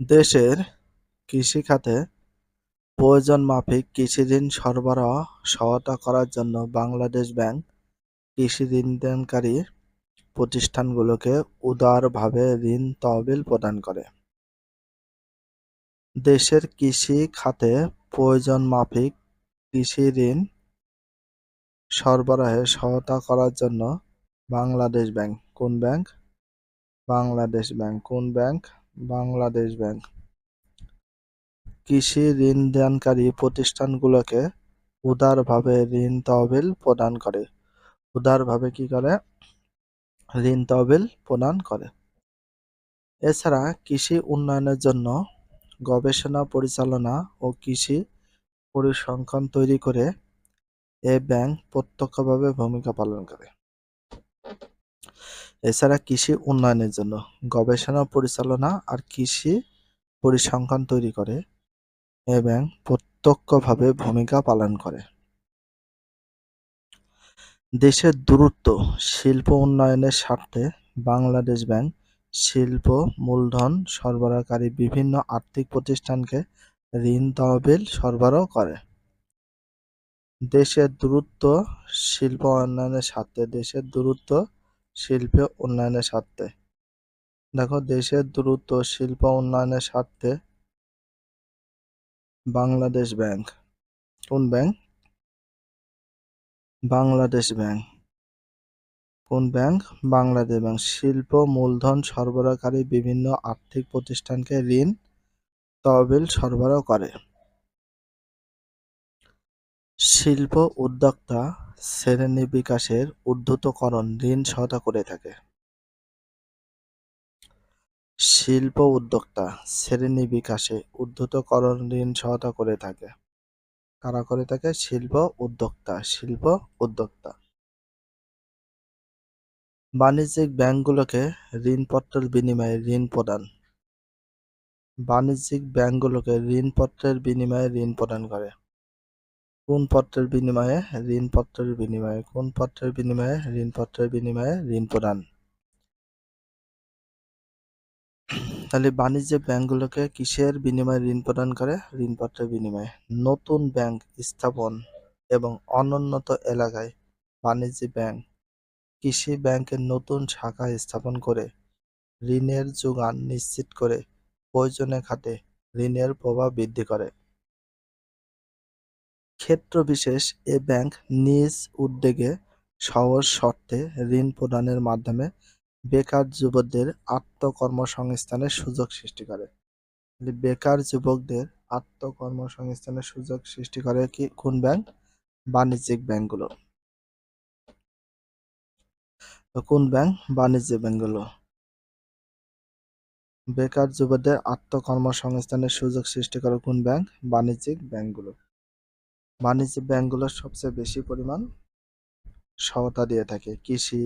দেশের কৃষিখাতে প্রয়োজনমাফিক কৃষিঋণ সরবরাহ সহায়তা করার জন্য বাংলাদেশ ব্যাংক কৃষি ঋণদানকারী প্রতিষ্ঠানগুলোকে উদারভাবে ঋণ তহবিল প্রদান করে। দেশের কৃষি খাতে প্রয়োজনমাফিক কৃষি ঋণ সরবরাহে সহায়তা করার জন্য বাংলাদেশ ব্যাংক। কোন ব্যাংক? বাংলাদেশ ব্যাংক। কোন ব্যাংক? বাংলাদেশ ব্যাংক। কৃষি ঋণদানকারী প্রতিষ্ঠানগুলোকে উদারভাবে ঋণ তহবিল প্রদান করে। উদারভাবে কি করে? ঋণ তহবিল প্রদান করে। এছাড়া কৃষি উন্নয়নের জন্য গবেষণা, পরিচালনা ও কৃষি পরিসংখ্যান তৈরি করে এ ব্যাংক প্রত্যক্ষভাবে ভূমিকা পালন করে। এছাড়া কৃষি উন্নয়নের জন্য গবেষণা, পরিচালনা আর কৃষি পরিসংখ্যান তৈরি করে এবং প্রত্যক্ষভাবে ভূমিকা পালন করে। দেশের দ্রুত শিল্প উন্নয়নের স্বার্থে বাংলাদেশ ব্যাংক শিল্প, মূলধন সরবরাহকারী বিভিন্ন আর্থিক প্রতিষ্ঠানকে ঋণ তহবিল সরবরাহ করে। দেশের দ্রুত শিল্প উন্নয়নের স্বার্থে দেশের দ্রুত শিল্প উন্নয়নের স্বার্থে। দেখো, দেশের দ্রুত শিল্প উন্নয়নের স্বার্থে বাংলাদেশ ব্যাংক। কোন ব্যাংক? বাংলাদেশ ব্যাংক। কোন ব্যাংক? বাংলাদেশ ব্যাংক। শিল্প, মূলধন সরবরাহকারী বিভিন্ন আর্থিক প্রতিষ্ঠানকে ঋণ, তহবিল সরবরাহ করে। শিল্প উদ্যোক্তা শ্রেণি বিকাশের উদ্ধতকরণ ঋণ সহায়তা করে থাকে। শিল্প উদ্যোক্তা শ্রেণি বিকাশে উদ্ধতকরণ ঋণ সহায়তা করে থাকে। কারা করে থাকে? শিল্প উদ্যোক্তা শিল্প উদ্যোক্তা। বাণিজ্যিক ব্যাংকগুলোকে ঋণপত্রের বিনিময়ে ঋণ প্রদান। বাণিজ্যিক ব্যাংকগুলোকে ঋণপত্রের বিনিময়ে ঋণ প্রদান করে। কোন পত্রের বিনিময়ে ঋণপত্রের বিনিময়ে? কোন পত্রের বিনিময়ে ঋণপত্রের বিনিময়ে ঋণ প্রদান? তাহলে বাণিজ্য ব্যাংকগুলোকে কিসের বিনিময়ে ঋণ প্রদান করে? ঋণপত্রের বিনিময়ে। নতুন ব্যাংক স্থাপন এবং অনুন্নত এলাকায় বাণিজ্য ব্যাংক কৃষি ব্যাংকের নতুন শাখা স্থাপন করে ঋণের যোগান নিশ্চিত করে প্রয়োজনে খাতে ঋণের প্রভাব বৃদ্ধি করে। ক্ষেত্রবিশেষ এ ব্যাংক নিজ উদ্যোগে সহজ শর্তে ঋণ প্রদানের মাধ্যমে বেকার যুবকদের আত্মকর্মসংস্থানের সুযোগ সৃষ্টি করে। বেকার যুবকদের আত্মকর্মসংস্থানের সুযোগ সৃষ্টি করে কি কোন ব্যাংক? বাণিজ্যিক ব্যাংকগুলো। কোন ব্যাংক? বাণিজ্যিক ব্যাংকগুলো। বেকার যুবকদের আত্মকর্মসংস্থানের সুযোগ সৃষ্টি করে কোন ব্যাংক? বাণিজ্যিক ব্যাংকগুলো। বাণিজ্যিক ব্যাংকগুলো সবচেয়ে বেশি পরিমাণ সহায়তা দিয়ে থাকে। কৃষি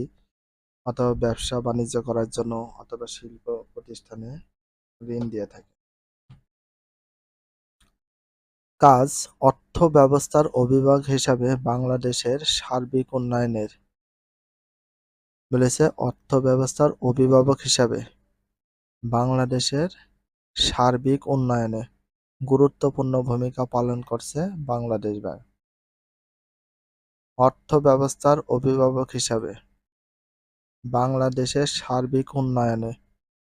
অথবা ব্যবসা বাণিজ্য করার জন্য অথবা শিল্প প্রতিষ্ঠানে ঋণ দিয়ে থাকে। কাজ অর্থ ব্যবস্থার অভিভাবক হিসাবে বাংলাদেশের সার্বিক উন্নয়নের বলেছে অর্থ ব্যবস্থার অভিভাবক হিসাবে বাংলাদেশের সার্বিক উন্নয়নে। গুরুত্বপূর্ণ ভূমিকা পালন করছে বাংলাদেশ ব্যাংক। অর্থ ব্যবস্থার অভিভাবক হিসাবে বাংলাদেশের সার্বিক উন্নয়নে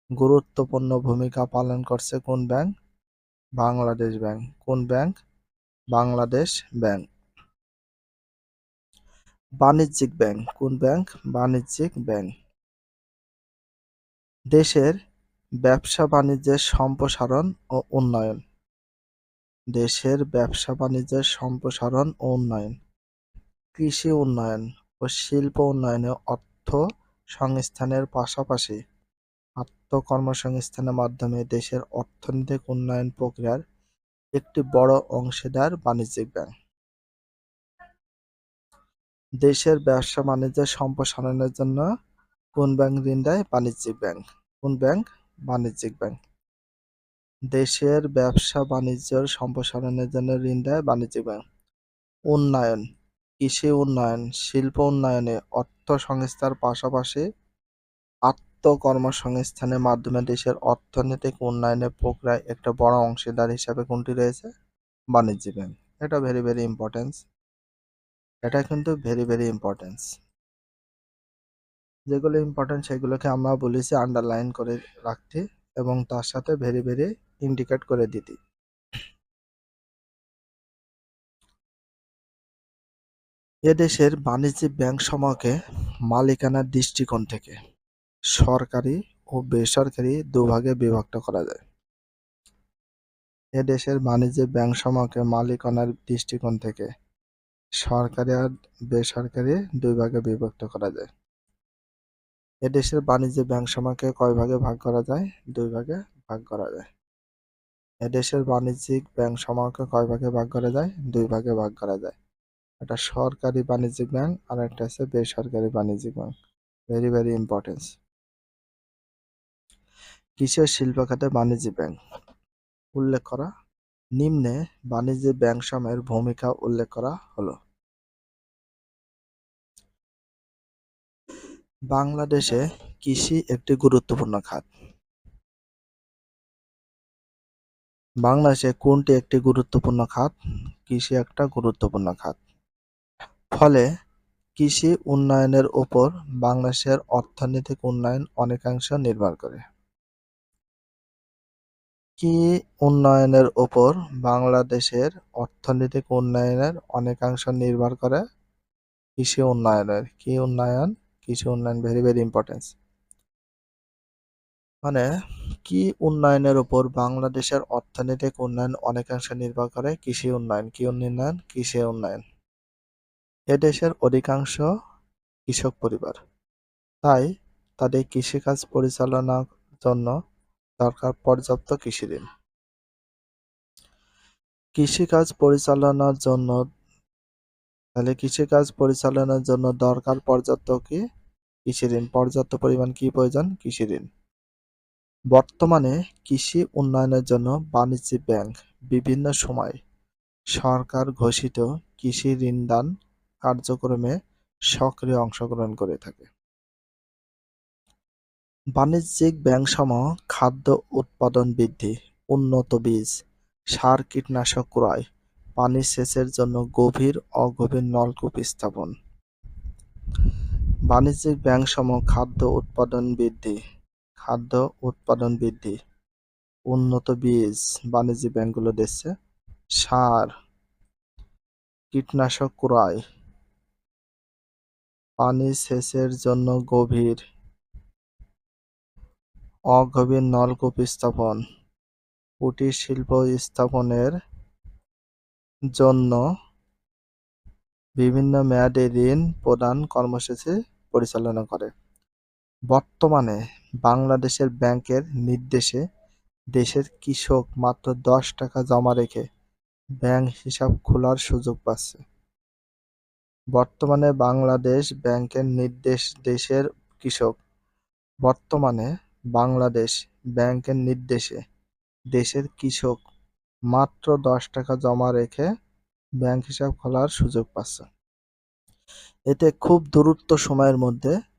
গুরুত্বপূর্ণ ভূমিকা পালন করছে কোন ব্যাংক? বাংলাদেশ ব্যাংক। কোন ব্যাংক? বাংলাদেশ ব্যাংক। বাণিজ্যিক ব্যাংক। কোন ব্যাংক? বাণিজ্যিক ব্যাংক। দেশের ব্যবসা বাণিজ্যের সম্প্রসারণ ও উন্নয়ন। দেশের ব্যবসা, বাণিজ্যের সম্প্রসারণ ও উন্নয়ন, কৃষি উন্নয়ন ও শিল্প উন্নয়নে অর্থ সংস্থানের পাশাপাশি আত্মকর্মসংস্থানের মাধ্যমে দেশের অর্থনৈতিক উন্নয়ন প্রক্রিয়ার একটি বড় অংশীদার বাণিজ্যিক ব্যাংক। দেশের ব্যবসা বাণিজ্যের সম্প্রসারণের জন্য কোন ব্যাংক ঋণ দেয়? বাণিজ্যিক ব্যাংক। কোন ব্যাংক? বাণিজ্যিক ব্যাংক। দেশের ব্যবসা বাণিজ্যের সম্প্রসারণের জন্য ঋণ দেয় বাণিজ্যিক ব্যাংক। উন্নয়ন, কৃষি উন্নয়ন, শিল্প উন্নয়নে অর্থ সংস্থার পাশাপাশি কর্মসংস্থানের মাধ্যমে দেশের অর্থনৈতিক উন্নয়নের প্রক্রিয়ায় একটা বড় অংশীদার হিসাবে কোনটি রয়েছে? বাণিজ্য ব্যাংক। এটা ভেরি ভেরি ইম্পর্টেন্স এটা কিন্তু ভেরি ভেরি ইম্পর্টেন্স যেগুলো ইম্পর্টেন্ট সেগুলোকে আমরা বলেছি আন্ডারলাইন করে রাখতে এবং তার সাথে ভেরি ভেরি ইন্ডিকেট করে দিতে। এদেশের বাণিজ্যিক ব্যাংক সমূহকে মালিকানার দৃষ্টিকোণ থেকে সরকারি ও বেসরকারি দুভাগে বিভক্ত করা যায়। এদেশের বাণিজ্যিক ব্যাংক সমূহকে মালিকানার দৃষ্টিকোণ থেকে সরকারি আর বেসরকারি দুই ভাগে বিভক্ত করা যায়। এদেশের বাণিজ্যিক ব্যাংক সমূহকে কয় ভাগে ভাগ করা যায়? দুই ভাগে ভাগ করা যায়। এদেশের বাণিজ্যিক ব্যাংক সমূহকে কয় ভাগে ভাগ করা যায়? দুই ভাগে ভাগ করা যায়। একটা সরকারি বাণিজ্যিক ব্যাংক আর একটা আছে বেসরকারি বাণিজ্যিক ব্যাংক। ভেরি ভেরি ইম্পর্টেন্স ও শিল্প খাতে বাণিজ্যিক ব্যাংক? উল্লেখ করা। নিম্নে বাণিজ্যিক ব্যাংক সমূহের ভূমিকা উল্লেখ করা হলো। বাংলাদেশে কৃষি একটি গুরুত্বপূর্ণ খাত। বাংলাদেশে কোনটি একটি গুরুত্বপূর্ণ খাত? কৃষি একটা গুরুত্বপূর্ণ খাত। ফলে কৃষি উন্নয়নের উপর বাংলাদেশের অর্থনৈতিক উন্নয়ন অনেকাংশ নির্ভর করে। কি উন্নয়নের উপর বাংলাদেশের অর্থনৈতিক উন্নয়নের অনেকাংশ নির্ভর করে কৃষি উন্নয়নের। কি উন্নয়ন? কৃষি উন্নয়ন ভেরি ভেরি ইম্পর্টেন্স মানে কি উন্নয়নের উপর বাংলাদেশের অর্থনৈতিক উন্নয়ন অনেকাংশে নির্ভর করে? কৃষি উন্নয়ন। কি উন্নয়ন? কৃষি উন্নয়ন। এদেশের অধিকাংশ কৃষক পরিবার। তাই তাদের কৃষিকাজ পরিচালনার জন্য দরকার পর্যাপ্ত কৃষি ঋণ। কৃষিকাজ পরিচালনার জন্য তাহলে কৃষিকাজ পরিচালনার জন্য দরকার পর্যাপ্ত কি? কৃষি ঋণ। পর্যাপ্ত পরিমাণ কি প্রয়োজন? কৃষি ঋণ। বর্তমানে কৃষি উন্নয়নের জন্য বাণিজ্যিক ব্যাংক বিভিন্ন সময় সরকার ঘোষিত কৃষি ঋণদান কার্যক্রমে সক্রিয় অংশগ্রহণ করে থাকে। বাণিজ্যিক ব্যাংকসমূহ খাদ্য উৎপাদন বৃদ্ধি, উন্নত বীজ, সার, কীটনাশক ক্রয়, পানি সেচের জন্য গভীর অগভীর নলকূপ স্থাপন। বাণিজ্যিক ব্যাংকসমূহ খাদ্য উৎপাদন বৃদ্ধি খাদ্য উৎপাদন বৃদ্ধি, উন্নত বীজ বাণিজ্যিক ব্যাংকগুলো দিচ্ছে, সার, কীটনাশক ক্রয়, পানি সেচের জন্য গভীর, অগভীর নলকূপ স্থাপন, কুটির শিল্প স্থাপনের জন্য বিভিন্ন মেয়াদে ঋণ প্রদান কর্মসূচি পরিচালনা করে। বর্তমানে বাংলাদেশের ব্যাংকের নির্দেশে দেশের কৃষক মাত্র দশ টাকা জমা রেখে ব্যাংক হিসাব খোলার সুযোগ পাচ্ছে। বর্তমানে বাংলাদেশ ব্যাংকের নির্দেশ দেশের কৃষক। বর্তমানে বাংলাদেশ ব্যাংকের নির্দেশে দেশের কৃষক মাত্র দশ টাকা জমা রেখে ব্যাংক হিসাব খোলার সুযোগ পাচ্ছে। এতে খুব দূরত্ব সময়ের মধ্যে